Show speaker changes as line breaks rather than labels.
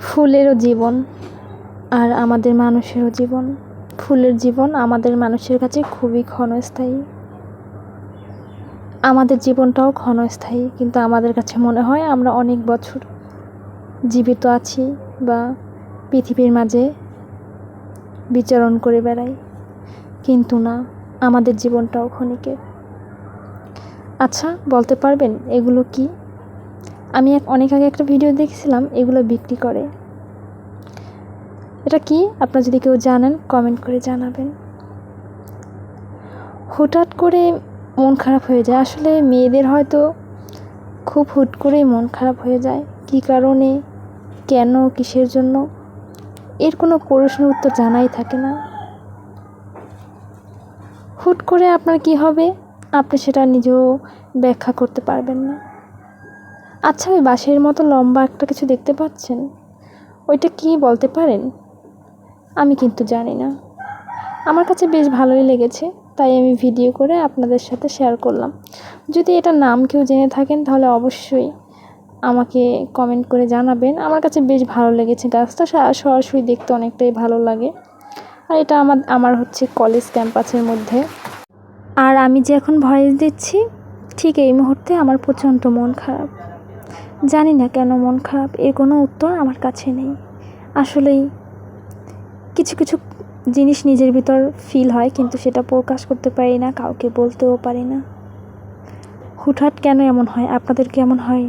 ফুলেরও জীবন আর আমাদের মানুষেরও জীবন। ফুলের জীবন আমাদের মানুষের কাছে খুবই ক্ষণস্থায়ী। আমাদের জীবনটাও ক্ষণস্থায়ী, কিন্তু আমাদের কাছে মনে হয় আমরা অনেক বছর জীবিত আছি বা পৃথিবীর মাঝে বিচরণ করে বেড়াই। কিন্তু না, আমাদের জীবনটাও ক্ষণিকের। আচ্ছা বলতে পারবেন এগুলো কি? আমি এক অনেক আগে একটা ভিডিও দেখেছিলাম, এগুলো বিক্রি করে। এটা কি? আপনারা যদি কেউ জানেন কমেন্ট করে জানাবেন। হঠাৎ করে মন খারাপ হয়ে যায়। আসলে মেয়েদের হয়তো খুব হুট করেই মন খারাপ হয়ে যায়। কী কারণে? কেন? কিসের জন্য? এর কোনো প্রশ্নের উত্তর জানাই থাকে না। হুট করে আপনার কি হবে? আপনি সেটা নিজেও ব্যাখ্যা করতে পারবেন না। আচ্ছা ওই বাঁশের মতো লম্বা একটা কিছু দেখতে পাচ্ছেন? ওইটা কি বলতে পারেন? আমি কিন্তু জানি না। আমার কাছে বেশ ভালোই লেগেছে, তাই আমি ভিডিও করে আপনাদের সাথে শেয়ার করলাম। যদি এটা নাম কেউ জেনে থাকেন, তাহলে অবশ্যই আমাকে কমেন্ট করে জানাবেন। আমার কাছে বেশ ভালো লেগেছে গাছটা সরাসরি দেখতে অনেকটাই ভালো লাগে। আর এটা আমার আমার হচ্ছে কলেজ ক্যাম্পাসের মধ্যে। আর আমি যে এখন ভয়েস দিচ্ছি, ঠিক এই মুহূর্তে আমার প্রচণ্ড মন খারাপ। জানি না কেন মন খারাপ, এর কোনো উত্তর আমার কাছে নেই। আসলেই কিছু কিছু জিনিস নিজের ভিতর ফিল হয়, কিন্তু সেটা প্রকাশ করতে পারি না, কাউকে বলতেও পারি না। হুটহাট কেন এমন হয়? আপনাদের কেমন হয়?